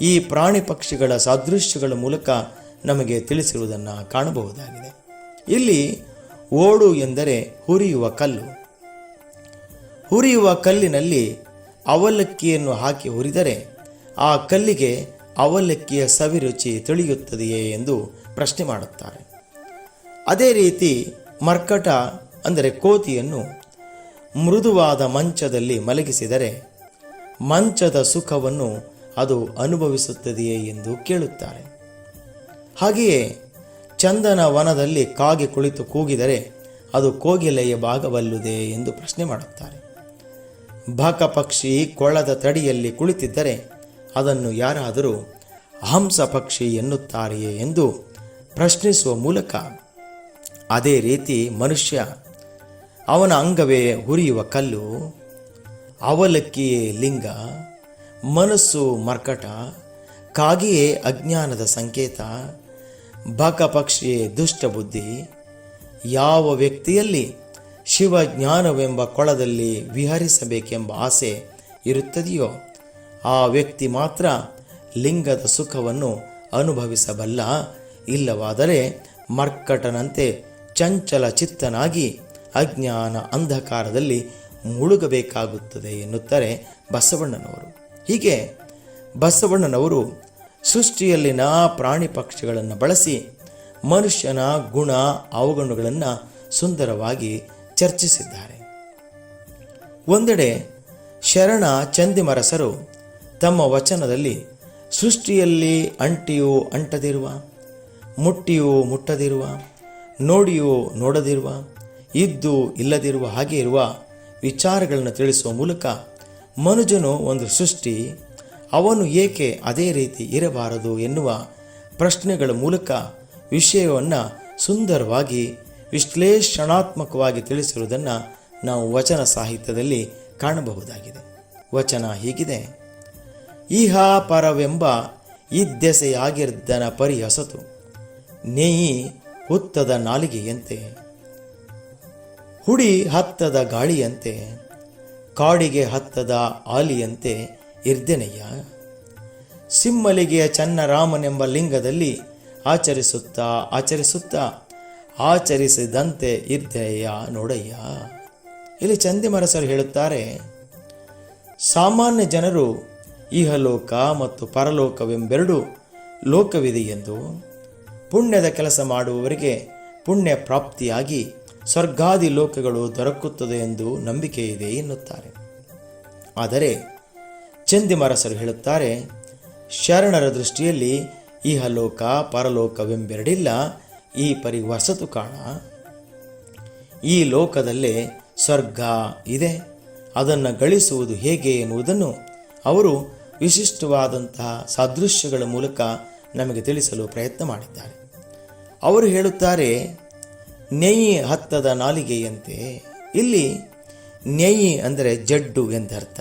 ಈ ಪ್ರಾಣಿ ಪಕ್ಷಿಗಳ ಸಾದೃಶ್ಯಗಳ ಮೂಲಕ ನಮಗೆ ತಿಳಿಸಿರುವುದನ್ನು ಕಾಣಬಹುದಾಗಿದೆ. ಇಲ್ಲಿ ಓಡು ಎಂದರೆ ಹುರಿಯುವ ಕಲ್ಲು. ಹುರಿಯುವ ಕಲ್ಲಿನಲ್ಲಿ ಅವಲಕ್ಕಿಯನ್ನು ಹಾಕಿ ಹುರಿದರೆ ಆ ಕಲ್ಲಿಗೆ ಅವಲಕ್ಕಿಯ ಸವಿರುಚಿ ತಿಳಿಯುತ್ತದೆಯೇ ಎಂದು ಪ್ರಶ್ನೆ ಮಾಡುತ್ತಾರೆ. ಅದೇ ರೀತಿ ಮರ್ಕಟ ಅಂದರೆ ಕೋತಿಯನ್ನು ಮೃದುವಾದ ಮಂಚದಲ್ಲಿ ಮಲಗಿಸಿದರೆ ಮಂಚದ ಸುಖವನ್ನು ಅದು ಅನುಭವಿಸುತ್ತದೆಯೇ ಎಂದು ಕೇಳುತ್ತಾರೆ. ಹಾಗೆಯೇ ಚಂದನ ವನದಲ್ಲಿ ಕಾಗೆ ಕುಳಿತು ಕೂಗಿದರೆ ಅದು ಕೋಗಿಲೆಯ ಭಾಗವಲ್ಲುದೇ ಎಂದು ಪ್ರಶ್ನೆ ಮಾಡುತ್ತಾರೆ. ಬಕ ಪಕ್ಷಿ ಕೊಳದ ತಡಿಯಲ್ಲಿ ಕುಳಿತಿದ್ದರೆ ಅದನ್ನು ಯಾರಾದರೂ ಹಂಸ ಪಕ್ಷಿ ಎನ್ನುತ್ತಾರೆಯೇ ಎಂದು ಪ್ರಶ್ನಿಸುವ ಮೂಲಕ ಅದೇ ರೀತಿ ಮನುಷ್ಯ ಅವನ ಅಂಗವೇ ಹುರಿಯುವ ಕಲ್ಲು, ಅವಲಕ್ಕಿಯೇ ಲಿಂಗ, ಮನಸ್ಸು ಮರ್ಕಟ, ಕಾಗಿಯೇ ಅಜ್ಞಾನದ ಸಂಕೇತ ಬಕ ಪಕ್ಷಿಯೇ ದುಷ್ಟ ಬುದ್ಧಿ, ಯಾವ ವ್ಯಕ್ತಿಯಲ್ಲಿ ಶಿವಜ್ಞಾನವೆಂಬ ಕೊಳದಲ್ಲಿ ವಿಹರಿಸಬೇಕೆಂಬ ಆಸೆ ಇರುತ್ತದೆಯೋ, ಆ ವ್ಯಕ್ತಿ ಮಾತ್ರ ಲಿಂಗದ ಸುಖವನ್ನು ಅನುಭವಿಸಬಲ್ಲ ಇಲ್ಲವಾದರೆ ಮರ್ಕಟನಂತೆ ಚಂಚಲ ಚಿತ್ತನಾಗಿ ಅಜ್ಞಾನ ಅಂಧಕಾರದಲ್ಲಿ ಮುಳುಗಬೇಕಾಗುತ್ತದೆ ಎನ್ನುತ್ತಾರೆ ಬಸವಣ್ಣನವರು. ಹೀಗೆ ಬಸವಣ್ಣನವರು ಸೃಷ್ಟಿಯಲ್ಲಿನ ಪ್ರಾಣಿ ಪಕ್ಷಿಗಳನ್ನು ಬಳಸಿ ಮನುಷ್ಯನ ಗುಣ ಅವಗುಣಗಳನ್ನು ಸುಂದರವಾಗಿ ಚರ್ಚಿಸಿದ್ದಾರೆ. ಒಂದೆಡೆ ಶರಣ ಚಂದಿಮರಸರು ತಮ್ಮ ವಚನದಲ್ಲಿ ಸೃಷ್ಟಿಯಲ್ಲಿ ಅಂಟಿಯೂ ಅಂಟದಿರುವ ಮುಟ್ಟಿಯೂ ಮುಟ್ಟದಿರುವ, ನೋಡಿಯೋ ನೋಡದಿರುವ, ಇದ್ದು ಇಲ್ಲದಿರುವ ಹಾಗೆ ಇರುವ ವಿಚಾರಗಳನ್ನು ತಿಳಿಸುವ ಮೂಲಕ ಮನುಜನು ಒಂದು ಸೃಷ್ಟಿ, ಅವನು ಏಕೆ ಅದೇ ರೀತಿ ಇರಬಾರದು ಎನ್ನುವ ಪ್ರಶ್ನೆಗಳ ಮೂಲಕ ವಿಷಯವನ್ನು ಸುಂದರವಾಗಿ, ವಿಶ್ಲೇಷಣಾತ್ಮಕವಾಗಿ ತಿಳಿಸಿರುವುದನ್ನು ನಾವು ವಚನ ಸಾಹಿತ್ಯದಲ್ಲಿ ಕಾಣಬಹುದಾಗಿದೆ. ವಚನ ಹೀಗಿದೆ, ಇಹ ಪರವೆಂಬ ಇದ್ದೆಸೆಯಾಗಿರ್ದನ ಪರಿ ಹೊಸತು ನೇಯಿ ಹುತ್ತದ ನಾಲಿಗೆಯಂತೆ, ಹುಡಿ ಹತ್ತದ ಗಾಳಿಯಂತೆ, ಕಾಡಿಗೆ ಹತ್ತದ ಆಲಿಯಂತೆ ಇರ್ದೆನೆಯ ಸಿಮ್ಮಲಿಗೆಯ ಚನ್ನರಾಮನೆಂಬ ಲಿಂಗದಲ್ಲಿ ಆಚರಿಸುತ್ತಾ ಆಚರಿಸುತ್ತಾ ಆಚರಿಸಿದಂತೆ ಇರ್ದೆಯ ನೋಡಯ್ಯ. ಇಲ್ಲಿ ಚಂದಿಮರಸರು ಹೇಳುತ್ತಾರೆ, ಸಾಮಾನ್ಯ ಜನರು ಇಹಲೋಕ ಮತ್ತು ಪರಲೋಕವೆಂಬೆರಡು ಲೋಕವಿದೆ ಎಂದು ಪುಣ್ಯದ ಕೆಲಸ ಮಾಡುವವರಿಗೆ ಪುಣ್ಯ ಪ್ರಾಪ್ತಿಯಾಗಿ ಸ್ವರ್ಗಾದಿ ಲೋಕಗಳು ದೊರಕುತ್ತದೆ ಎಂದು ನಂಬಿಕೆ ಇದೆ ಎನ್ನುತ್ತಾರೆ. ಆದರೆ ಚಂದಿಮರಸರು ಹೇಳುತ್ತಾರೆ, ಶರಣರ ದೃಷ್ಟಿಯಲ್ಲಿ ಇಹಲೋಕ ಪರಲೋಕವೆಂಬೆರಡಿಲ್ಲ, ಈ ಪರಿ ವಸತು ಕಾಣ. ಈ ಲೋಕದಲ್ಲೇ ಸ್ವರ್ಗ ಇದೆ, ಅದನ್ನು ಗಳಿಸುವುದು ಹೇಗೆ ಎನ್ನುವುದನ್ನು ಅವರು ವಿಶಿಷ್ಟವಾದಂತಹ ಸಾದೃಶ್ಯಗಳ ಮೂಲಕ ನಮಗೆ ತಿಳಿಸಲು ಪ್ರಯತ್ನ ಮಾಡಿದ್ದಾರೆ. ಅವರು ಹೇಳುತ್ತಾರೆ, ನೆಯಿ ಹತ್ತದ ನಾಲಿಗೆಯಂತೆ, ಇಲ್ಲಿ ನೆಯಿ ಅಂದರೆ ಜಡ್ಡು ಎಂದರ್ಥ,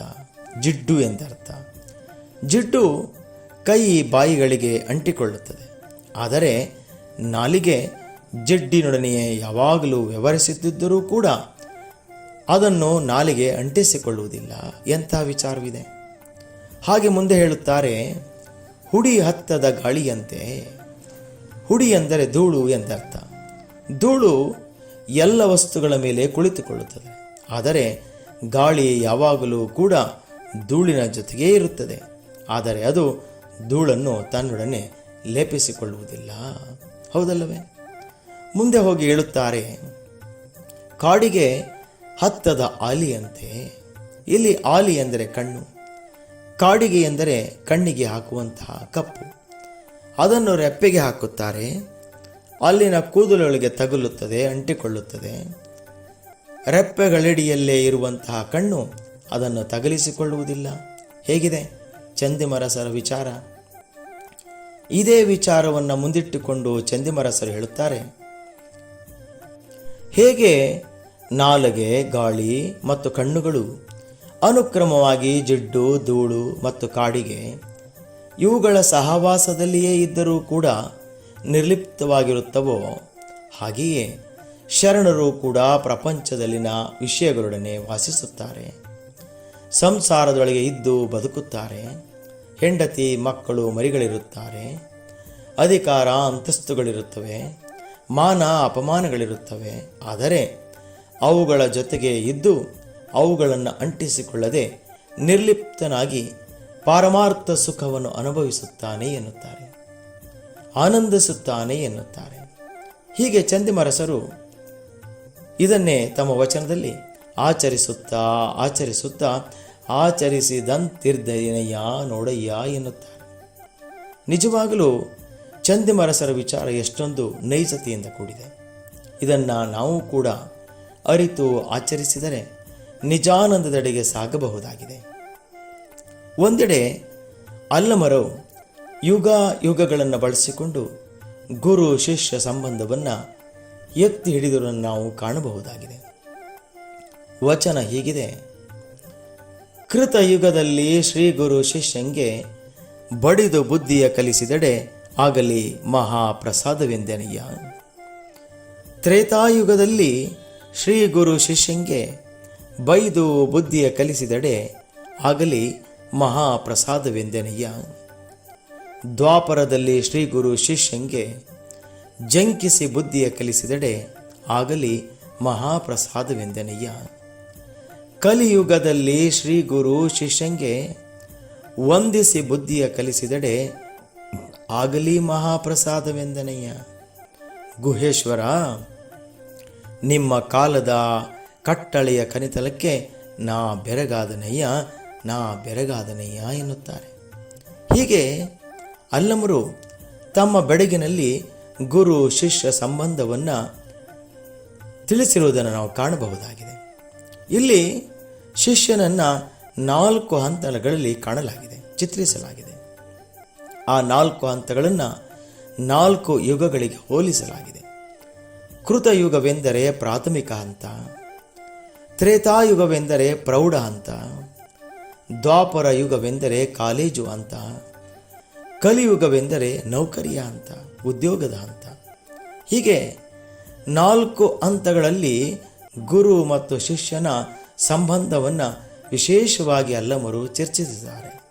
ಜಿಡ್ಡು ಎಂದರ್ಥ. ಜಿಡ್ಡು ಕೈ ಬಾಯಿಗಳಿಗೆ ಅಂಟಿಕೊಳ್ಳುತ್ತದೆ. ಆದರೆ ನಾಲಿಗೆ ಜಿಡ್ಡಿನೊಡನೆಯೇ ಯಾವಾಗಲೂ ವ್ಯವಹರಿಸುತ್ತಿದ್ದರೂ ಕೂಡ ಅದನ್ನು ನಾಲಿಗೆ ಅಂಟಿಸಿಕೊಳ್ಳುವುದಿಲ್ಲ. ಎಂಥ ವಿಚಾರವಿದೆ. ಹಾಗೆ ಮುಂದೆ ಹೇಳುತ್ತಾರೆ ಹುಡಿ ಹತ್ತದ ಗಾಳಿಯಂತೆ. ಹುಡಿ ಎಂದರೆ ಧೂಳು ಎಂದರ್ಥ. ಧೂಳು ಎಲ್ಲ ವಸ್ತುಗಳ ಮೇಲೆ ಕುಳಿತುಕೊಳ್ಳುತ್ತದೆ. ಆದರೆ ಗಾಳಿ ಯಾವಾಗಲೂ ಕೂಡ ಧೂಳಿನ ಜೊತೆಗೇ ಇರುತ್ತದೆ. ಆದರೆ ಅದು ಧೂಳನ್ನು ತನ್ನೊಡನೆ ಲೇಪಿಸಿಕೊಳ್ಳುವುದಿಲ್ಲ. ಹೌದಲ್ಲವೇ? ಮುಂದೆ ಹೋಗಿ ಹೇಳುತ್ತಾರೆ, ಕಾಡಿಗೆ ಹತ್ತದ ಆಲಿಯಂತೆ. ಇಲ್ಲಿ ಆಲಿ ಎಂದರೆ ಕಣ್ಣು ಕಾಡಿಗೆ ಎಂದರೆ ಕಣ್ಣಿಗೆ ಹಾಕುವಂತಹ ಕಪ್ಪು. ಅದನ್ನು ರೆಪ್ಪೆಗೆ ಹಾಕುತ್ತಾರೆ. ಅಲ್ಲಿನ ಕೂದಲೊಳಗೆ ತಗುಲುತ್ತದೆ, ಅಂಟಿಕೊಳ್ಳುತ್ತದೆ. ರೆಪ್ಪೆಗಳಡಿಯಲ್ಲೇ ಇರುವಂತಹ ಕಣ್ಣು ಅದನ್ನು ತಗಲಿಸಿಕೊಳ್ಳುವುದಿಲ್ಲ. ಹೇಗಿದೆ? ಚಂದಿಮರಸರ ವಿಚಾರ. ಇದೇ ವಿಚಾರವನ್ನು ಮುಂದಿಟ್ಟುಕೊಂಡು ಚಂದಿಮರಸರು ಹೇಳುತ್ತಾರೆ. ಹೇಗೆ? ನಾಲಗೆ, ಗಾಳಿ ಮತ್ತು ಕಣ್ಣುಗಳು ಅನುಕ್ರಮವಾಗಿ ಜಿಡ್ಡು, ಧೂಳು ಮತ್ತು ಕಾಡಿಗೆ, ಇವುಗಳ ಸಹವಾಸದಲ್ಲಿಯೇ ಇದ್ದರೂ ಕೂಡ ನಿರ್ಲಿಪ್ತವಾಗಿರುತ್ತವೋ? ಹಾಗೆಯೇ ಶರಣರು ಕೂಡ ಪ್ರಪಂಚದಲ್ಲಿನ ವಿಷಯಗಳೊಡನೆ ವಾಸಿಸುತ್ತಾರೆ. ಸಂಸಾರದೊಳಗೆ ಇದ್ದು ಬದುಕುತ್ತಾರೆ. ಹೆಂಡತಿ, ಮಕ್ಕಳು ಮರಿಗಳಿರುತ್ತಾರೆ. ಅಧಿಕಾರ, ಅಂತಸ್ತುಗಳಿರುತ್ತವೆ. ಮಾನ, ಅಪಮಾನಗಳಿರುತ್ತವೆ. ಆದರೆ ಅವುಗಳ ಜೊತೆಗೆ ಇದ್ದು ಅವುಗಳನ್ನು ಅಂಟಿಸಿಕೊಳ್ಳದೆ ನಿರ್ಲಿಪ್ತನಾಗಿ ಪಾರಮಾರ್ಥ ಸುಖವನ್ನು ಅನುಭವಿಸುತ್ತಾನೆ ಎನ್ನುತ್ತಾರೆ. ಆನಂದಿಸುತ್ತಾನೆ ಎನ್ನುತ್ತಾರೆ. ಹೀಗೆ ಚಂದಿಮರಸರು ಇದನ್ನೇ ತಮ್ಮ ವಚನದಲ್ಲಿ ಆಚರಿಸುತ್ತಾ ಆಚರಿಸುತ್ತಾ ಆಚರಿಸಿದಂತಿರ್ದಯ್ಯ ನೋಡಯ್ಯ ಎನ್ನುತ್ತಾರೆ. ನಿಜವಾಗಲೂ ಚಂದಿಮರಸರ ವಿಚಾರ ಎಷ್ಟೊಂದು ನೈಜತೆಯಿಂದ ಕೂಡಿದೆ. ಇದನ್ನು ನಾವು ಕೂಡ ಅರಿತು ಆಚರಿಸಿದರೆ ನಿಜಾನಂದದೆಡೆಗೆ ಸಾಗಬಹುದಾಗಿದೆ. ಒಂದೆಡೆ ಅಲ್ಲಮರು ಯುಗ ಯುಗಗಳನ್ನು ಬಳಸಿಕೊಂಡು ಗುರು ಶಿಷ್ಯ ಸಂಬಂಧವನ್ನು ಎತ್ತಿ ಹಿಡಿದುದನ್ನು ನಾವು ಕಾಣಬಹುದಾಗಿದೆ. ವಚನ ಹೀಗಿದೆ, ಕೃತ ಯುಗದಲ್ಲಿ ಶ್ರೀ ಗುರು ಶಿಷ್ಯಂಗೆ ಬಡಿದು ಬುದ್ಧಿಯ ಕಲಿಸಿದಡೆ ಆಗಲಿ ಮಹಾಪ್ರಸಾದವೆಂದೆನಯ್ಯ ತ್ರೇತಾಯುಗದಲ್ಲಿ ಶ್ರೀ ಗುರು ಶಿಷ್ಯಂಗೆ ಬೈದು ಬುದ್ಧಿಯ ಕಲಿಸಿದಡೆ ಆಗಲಿ ಮಹಾಪ್ರಸಾದವೆಂದೆನಯ್ಯ. ದ್ವಾಪರದಲ್ಲಿ ಶ್ರೀ ಗುರು ಶಿಷ್ಯಂಗೆ ಜಂಕಿಸಿ ಬುದ್ಧಿಯ ಕಲಿಸಿದಡೆ ಆಗಲಿ ಮಹಾಪ್ರಸಾದವೆಂದೆನಯ್ಯ. ಕಲಿಯುಗದಲ್ಲಿ ಶ್ರೀ ಗುರು ಶಿಷ್ಯಂಗೆ ವಂದಿಸಿ ಬುದ್ಧಿಯ ಕಲಿಸಿದಡೆ ಆಗಲಿ ಮಹಾಪ್ರಸಾದವೆಂದನಯ್ಯ. ಗುಹೇಶ್ವರ, ನಿಮ್ಮ ಕಾಲದ ಕಟ್ಟಳೆಯ ಕನಿತಲಕ್ಕೆ ನಾ ಬೆರಗಾದನಯ್ಯ ನಾ ಬೆರಗಾದನಯ್ಯ ಎನ್ನುತ್ತಾರೆ. ಹೀಗೆ ಅಲ್ಲಮರು ತಮ್ಮ ಬೆಡಗಿನಲ್ಲಿ ಗುರು ಶಿಷ್ಯ ಸಂಬಂಧವನ್ನು ತಿಳಿಸಿರುವುದನ್ನು ನಾವು ಕಾಣಬಹುದಾಗಿದೆ. ಇಲ್ಲಿ ಶಿಷ್ಯನನ್ನು ನಾಲ್ಕು ಹಂತಗಳಲ್ಲಿ ಕಾಣಲಾಗಿದೆ, ಚಿತ್ರಿಸಲಾಗಿದೆ. ಆ ನಾಲ್ಕು ಹಂತಗಳನ್ನು ನಾಲ್ಕು ಯುಗಗಳಿಗೆ ಹೋಲಿಸಲಾಗಿದೆ. ಕೃತಯುಗವೆಂದರೆ ಪ್ರಾಥಮಿಕ ಹಂತ ತ್ರೇತಾಯುಗವೆಂದರೆ ಪ್ರೌಢ ಅಂತ ದ್ವಾಪರ ಯುಗವೆಂದರೆ ಕಾಲೇಜು ಅಂತ, ಕಲಿಯುಗವೆಂದರೆ ನೌಕರಿಯ ಅಂತ, ಉದ್ಯೋಗದ ಹಂತ ಹೀಗೆ ನಾಲ್ಕು ಹಂತಗಳಲ್ಲಿ ಗುರು ಮತ್ತು ಶಿಷ್ಯನ ಸಂಬಂಧವನ್ನು ವಿಶೇಷವಾಗಿ ಅಲ್ಲಮರು ಚರ್ಚಿಸಿದ್ದಾರೆ.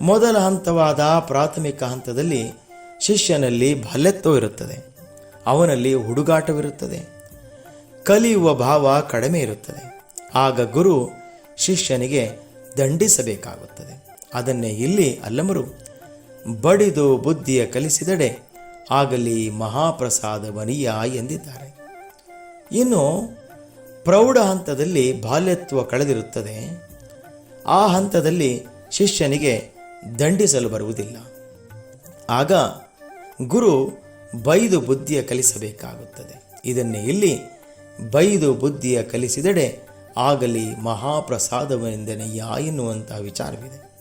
ಮೊದಲ ಹಂತವಾದ ಪ್ರಾಥಮಿಕ ಹಂತದಲ್ಲಿ ಶಿಷ್ಯನಲ್ಲಿ ಬಲ್ಯತ್ವವಿರುತ್ತದೆ ಅವನಲ್ಲಿ ಹುಡುಗಾಟವಿರುತ್ತದೆ ಕಲಿಯುವ ಭಾವ ಕಡಿಮೆ ಇರುತ್ತದೆ. ಆಗ ಗುರು ಶಿಷ್ಯನಿಗೆ ದಂಡಿಸಬೇಕಾಗುತ್ತದೆ. ಅದನ್ನೇ ಇಲ್ಲಿ ಅಲ್ಲಮರು, ಬಡಿದು ಬುದ್ಧಿಯ ಕಲಿಸಿದಡೆ ಆಗಲಿ ಮಹಾಪ್ರಸಾದವನೀಯ ಎಂದಿದ್ದಾರೆ. ಇನ್ನು ಪ್ರೌಢ ಹಂತದಲ್ಲಿ ಬಾಲ್ಯತ್ವ ಕಳೆದಿರುತ್ತದೆ. ಆ ಹಂತದಲ್ಲಿ ಶಿಷ್ಯನಿಗೆ ದಂಡಿಸಲು ಬರುವುದಿಲ್ಲ. ಆಗ ಗುರು ಬೈದು ಬುದ್ಧಿಯ ಕಲಿಸಬೇಕಾಗುತ್ತದೆ. ಇದನ್ನೇ ಇಲ್ಲಿ ಬೈದು ಬುದ್ಧಿಯ ಕಲಿಸಿದಡೆ ಆಗಲಿ ಮಹಾಪ್ರಸಾದವೆಂದನೆಯ ಎನ್ನುವಂಥ ವಿಚಾರವಿದೆ.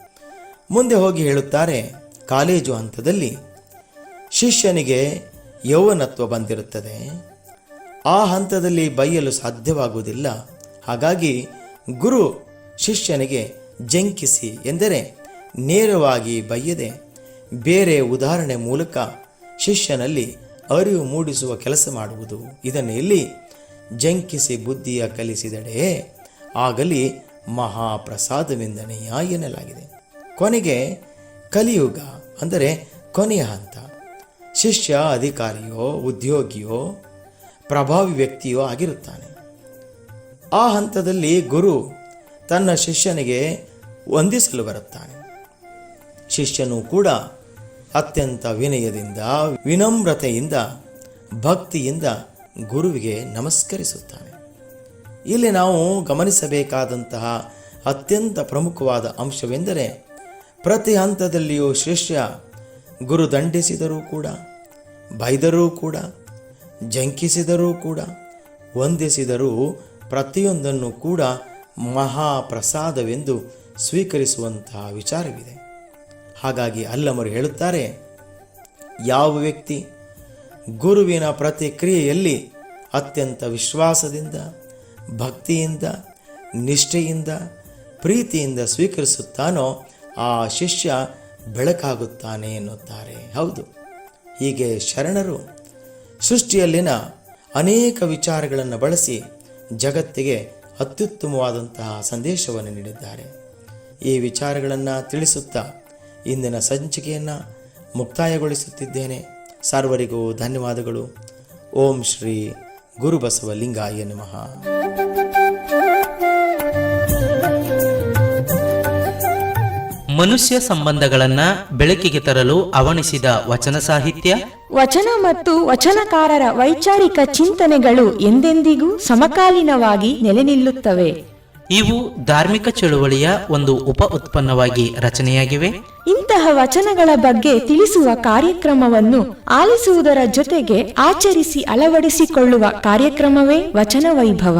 ಮುಂದೆ ಹೋಗಿ ಹೇಳುತ್ತಾರೆ, ಕಾಲೇಜು ಹಂತದಲ್ಲಿ ಶಿಷ್ಯನಿಗೆ ಯೌವನತ್ವ ಬಂದಿರುತ್ತದೆ. ಆ ಹಂತದಲ್ಲಿ ಬೈಯಲು ಸಾಧ್ಯವಾಗುವುದಿಲ್ಲ. ಹಾಗಾಗಿ ಗುರು ಶಿಷ್ಯನಿಗೆ ಜಂಕಿಸಿ ಎಂದರೆ ನೇರವಾಗಿ ಬೈಯದೆ ಬೇರೆ ಉದಾಹರಣೆ ಮೂಲಕ ಶಿಷ್ಯನಲ್ಲಿ ಅರಿವು ಮೂಡಿಸುವ ಕೆಲಸ ಮಾಡುವುದು. ಇದನ್ನು ಇಲ್ಲಿ ಜಂಕಿಸಿ ಬುದ್ಧಿಯ ಕಲಿಸಿದಡೆ. ಆಗಲಿ ಮಹಾಪ್ರಸಾದವೆಂದನೆಯ ಎನ್ನಲಾಗಿದೆ. ಕೊನೆಗೆ ಕಲಿಯುಗ ಅಂದರೆ ಕೊನೆಯ ಹಂತ. ಶಿಷ್ಯ, ಅಧಿಕಾರಿಯೋ, ಉದ್ಯೋಗಿಯೋ, ಪ್ರಭಾವಿ ವ್ಯಕ್ತಿಯೋ ಆಗಿರುತ್ತಾನೆ. ಆ ಹಂತದಲ್ಲಿ ಗುರು ತನ್ನ ಶಿಷ್ಯನಿಗೆ ವಂದಿಸಲು ಬರುತ್ತಾನೆ. ಶಿಷ್ಯನು ಕೂಡ ಅತ್ಯಂತ ವಿನಯದಿಂದ, ವಿನಮ್ರತೆಯಿಂದ, ಭಕ್ತಿಯಿಂದ ಗುರುವಿಗೆ ನಮಸ್ಕರಿಸುತ್ತಾನೆ. ಇಲ್ಲಿ ನಾವು ಗಮನಿಸಬೇಕಾದಂತಹ ಅತ್ಯಂತ ಪ್ರಮುಖವಾದ ಅಂಶವೆಂದರೆ ಪ್ರತಿ ಹಂತದಲ್ಲಿಯೂ ಶಿಷ್ಯ ಗುರು ದಂಡಿಸಿದರೂ ಕೂಡ, ಬೈದರೂ ಕೂಡ, ಜಂಕಿಸಿದರೂ ಕೂಡ, ವಂದಿಸಿದರೂ ಪ್ರತಿಯೊಂದನ್ನು ಕೂಡ ಮಹಾಪ್ರಸಾದವೆಂದು ಸ್ವೀಕರಿಸುವಂತಹ ವಿಚಾರವಿದೆ. ಹಾಗಾಗಿ ಅಲ್ಲಮರು ಹೇಳುತ್ತಾರೆ, ಯಾವ ವ್ಯಕ್ತಿ ಗುರುವಿನ ಪ್ರತಿಕ್ರಿಯೆಯಲ್ಲಿ ಅತ್ಯಂತ ವಿಶ್ವಾಸದಿಂದ, ಭಕ್ತಿಯಿಂದ, ನಿಷ್ಠೆಯಿಂದ, ಪ್ರೀತಿಯಿಂದ ಸ್ವೀಕರಿಸುತ್ತಾನೋ ಆ ಶಿಷ್ಯ ಬೆಳಕಾಗುತ್ತಾನೆ ಎನ್ನುತ್ತಾರೆ. ಹೌದು. ಹೀಗೆ ಶರಣರು ಸೃಷ್ಟಿಯಲ್ಲಿನ ಅನೇಕ ವಿಚಾರಗಳನ್ನು ಬಳಸಿ ಜಗತ್ತಿಗೆ ಅತ್ಯುತ್ತಮವಾದಂತಹ ಸಂದೇಶವನ್ನು ನೀಡಿದ್ದಾರೆ. ಈ ವಿಚಾರಗಳನ್ನು ತಿಳಿಸುತ್ತಾ ಇಂದಿನ ಸಂಚಿಕೆಯನ್ನು ಮುಕ್ತಾಯಗೊಳಿಸುತ್ತಿದ್ದೇನೆ. ಸರ್ವರಿಗೂ ಧನ್ಯವಾದಗಳು. ಓಂ ಶ್ರೀ ಗುರುಬಸವ ಲಿಂಗಾಯ ನಮಃ. ಮನುಷ್ಯ ಸಂಬಂಧಗಳನ್ನ ಬೆಳಕಿಗೆ ತರಲು ಅವಣಿಸಿದ ವಚನ ಸಾಹಿತ್ಯ? ವಚನ ಮತ್ತು ವಚನಕಾರರ ವೈಚಾರಿಕ ಚಿಂತನೆಗಳು ಎಂದೆಂದಿಗೂ ಸಮಕಾಲೀನವಾಗಿ ನೆಲೆ ನಿಲ್ಲುತ್ತವೆ ಇವು ಧಾರ್ಮಿಕ ಚಳುವಳಿಯ ಒಂದು ಉಪ ಉತ್ಪನ್ನವಾಗಿ ರಚನೆಯಾಗಿವೆ. ಇಂತಹ ವಚನಗಳ ಬಗ್ಗೆ ತಿಳಿಸುವ ಕಾರ್ಯಕ್ರಮವನ್ನು ಆಲಿಸುವುದರ ಜೊತೆಗೆ ಆಚರಿಸಿ ಅಳವಡಿಸಿಕೊಳ್ಳುವ ಕಾರ್ಯಕ್ರಮವೇ ವಚನ ವೈಭವ.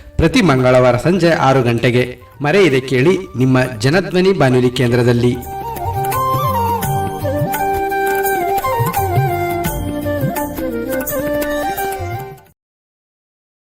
ಪ್ರತಿ ಮಂಗಳವಾರ ಸಂಜೆ ಆರು ಗಂಟೆಗೆ. ಮರೆಯಿದೆ ಕೇಳಿ ನಿಮ್ಮ ಜನಧ್ವನಿ ಬಾನುಲಿ ಕೇಂದ್ರದಲ್ಲಿ.